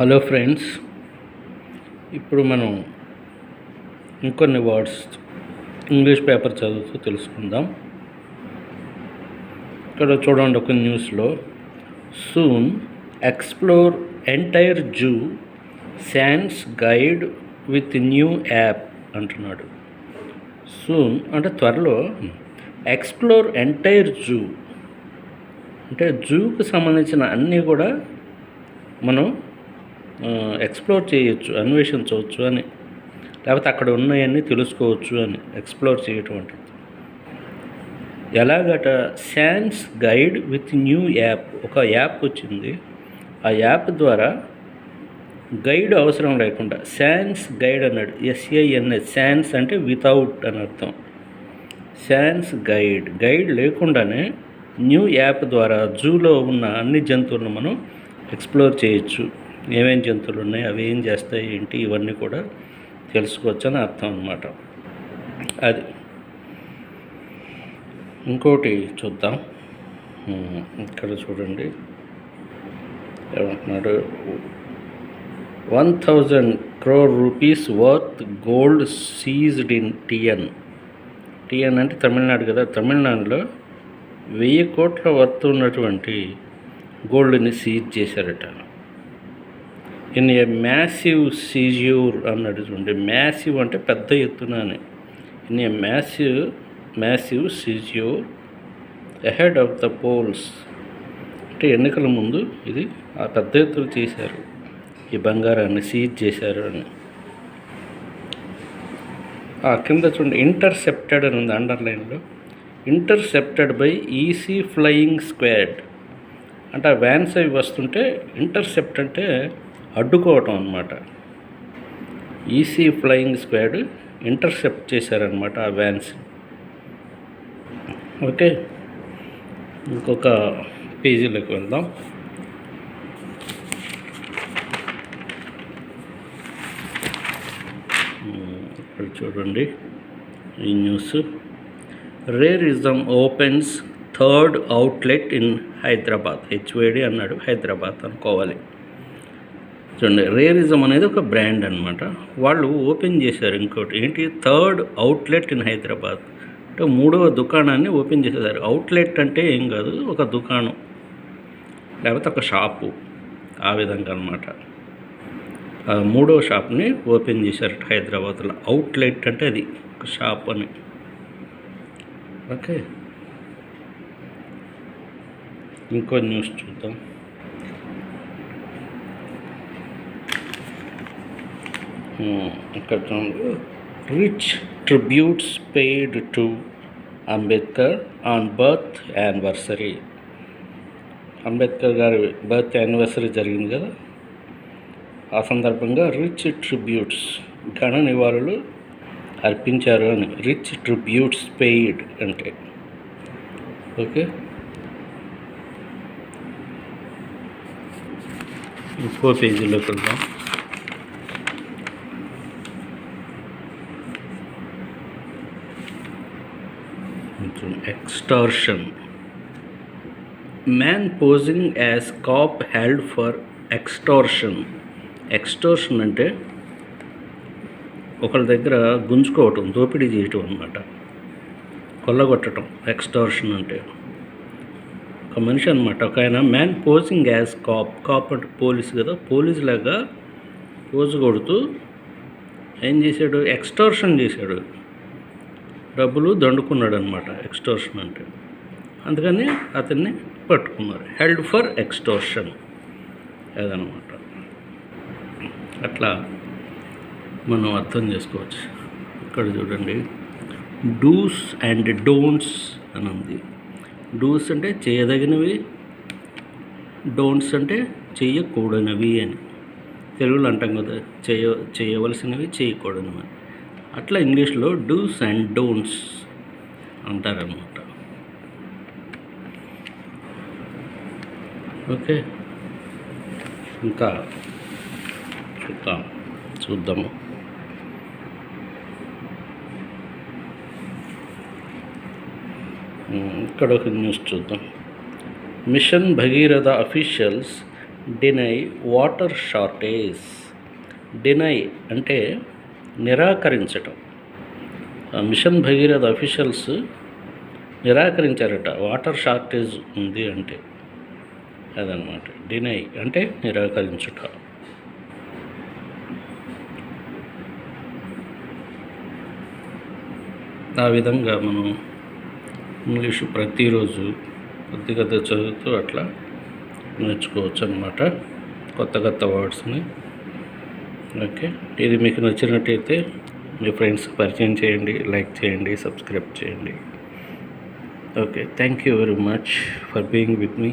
Hello friends ఇప్పుడు మనం ఇంకొన్ని వర్డ్స్ ఇంగ్లీష్ పేపర్ చదువుతూ తెలుసుకుందాం. ఇక్కడ చూడండి ఒక న్యూస్లో soon explore entire zoo sans guide with new app అంటున్నాడు. సూన్ అంటే త్వరలో ఎక్స్ప్లోర్ ఎంటైర్ జూ అంటే జూకి సంబంధించిన అన్నీ కూడా మనం ఎక్స్ప్లోర్ చేయొచ్చు అన్వేషించవచ్చు అని. లేకపోతే అక్కడ ఉన్నాయన్నీ తెలుసుకోవచ్చు అని ఎక్స్ప్లోర్ చేయటం అంటే ఎలాగట sans guide with new app ఒక యాప్ వచ్చింది. ఆ యాప్ ద్వారా గైడ్ అవసరం లేకుండా శాన్స్ గైడ్ అన్నాడు. ఎస్ఏఎన్ఎస్ శాన్స్ అంటే వితౌట్ అని అర్థం. శాన్స్ గైడ్ గైడ్ లేకుండానే న్యూ యాప్ ద్వారా జూలో ఉన్న అన్ని జంతువులను మనం ఎక్స్ప్లోర్ చేయొచ్చు. ఏమేం జంతువులు ఉన్నాయి అవి ఏం చేస్తాయి ఏంటి ఇవన్నీ కూడా తెలుసుకోవచ్చు అని అర్థం అనమాట అది ఇంకోటి చూద్దాం. ఇక్కడ చూడండి. ఏమంటున్నాడు? One thousand crore rupees worth gold seized in TN TN అంటే తమిళనాడు కదా తమిళనాడులో వెయ్యి కోట్ల వర్త్ ఉన్నటువంటి గోల్డ్ని సీజ్ చేశారట. ఇన్ ఏ మ్యాసివ్ సీజ్యూర్ అన్నాడు చూడండి. మ్యాసివ్ అంటే పెద్ద ఎత్తున అని. In a massive massive seizure ahead of the polls అంటే ఎన్నికల ముందు ఇది ఆ పెద్ద ఎత్తున చేశారు ఈ బంగారాన్ని సీజ్ చేశారు అని. ఆ కింద చూడండి ఇంటర్సెప్టెడ్ అని ఉంది అండర్లైన్లో intercepted by EC flying squad అంటే ఆ వ్యాన్స్ అవి వస్తుంటే ఇంటర్సెప్ట్ అంటే అడ్డుకోవటం అనమాట ఈసీ ఫ్లయింగ్ స్క్వాడ్ ఇంటర్సెప్ట్ చేశారనమాట ఆ వ్యాన్స్. ఓకే ఇంకొక పేజీలోకి వెళ్దాం. ఇక్కడ చూడండి ఈ news. Rarism opens third outlet in Hyderabad HYD అన్నాడు హైదరాబాద్ అనుకోవాలి. చూడండి రేరిజం అనేది ఒక బ్రాండ్ అనమాట వాళ్ళు ఓపెన్ చేశారు ఇంకోటి ఏంటి? Third outlet in Hyderabad. అంటే మూడవ దుకాణాన్ని ఓపెన్ చేసేసారు. అవుట్లెట్ అంటే ఏం కాదు ఒక దుకాణం లేకపోతే ఒక షాపు ఆ విధంగా అనమాట మూడో మూడవ షాప్ని ఓపెన్ చేశారు హైదరాబాద్లో. అవుట్లెట్ అంటే అది ఒక షాప్ అని. ఓకే. ఇంకో న్యూస్ చూద్దాం. ఇక్కడ చూడండి rich tributes paid to Ambedkar on birth anniversary Ambedkar గారి బర్త్ యానివర్సరీ జరిగింది కదా? ఆ సందర్భంగా రిచ్ ట్రిబ్యూట్స్ ఘన నివాళులు అర్పించారు అని. రిచ్ ట్రిబ్యూట్స్ పెయిడ్ అంటే. ఓకే? ఇంకో పేజీలోకి వెళ్దాం. Extortion man posing as cop held for extortion extortion అంటే ఒకళ్ళ దగ్గర గుంజుకోవటం దోపిడీ చేయటం అనమాట కొల్లగొట్టడం ఎక్స్టార్షన్ అంటే. ఒక మనిషి అనమాట ఒక ఆయన man posing as cop cop అంటే పోలీస్ కదా పోలీస్ లాగా పోజు కొడుతూ ఏం చేశాడు? ఎక్స్టార్షన్ చేశాడు. డబ్బులు దండుకున్నాడు అనమాట ఎక్స్టోర్షన్ అంటే. అందుకని అతన్ని పట్టుకున్నారు. హెల్డ్ ఫర్ ఎక్స్టోర్షన్ అదనమాట అట్లా మనం అర్థం చేసుకోవచ్చు. ఇక్కడ చూడండి. డూస్ అండ్ డోంట్స్ అని ఉంది డూస్ అంటే చేయదగినవి డోంట్స్ అంటే చేయకూడనివి అని. తెలుగులో అంటాం కదా చేయ చేయవలసినవి చేయకూడనివి అని. అట్లా ఇంగ్లీష్లో డూస్ అండ్ డోంట్స్ అంటారనమాట ఓకే. ఇంకా చూద్దాం చూద్దాము. ఇక్కడ ఒక న్యూస్ చూద్దాం. Mission Bhagiratha officials deny water shortage. Deny అంటే నిరాకరించటం. ఆ మిషన్ భగీరథ అఫీషియల్స్ నిరాకరించారట వాటర్ షార్టేజ్ ఉంది అంటే. అదనమాట. డినై అంటే నిరాకరించుట. ఆ విధంగా మనం ఇంగ్లీషు ప్రతిరోజు కొద్ది కొద్ది చదువుతూ అట్లా నేర్చుకోవచ్చు అనమాట కొత్త కొత్త వర్డ్స్ని ఓకే. ఇది మీకు నచ్చినట్టయితే మీ ఫ్రెండ్స్ పరిచయం చేయండి లైక్ చేయండి సబ్స్క్రైబ్ చేయండి. Okay. Thank you very much for being with me.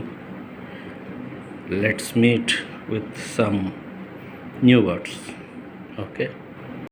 Let's meet with some new words. Okay.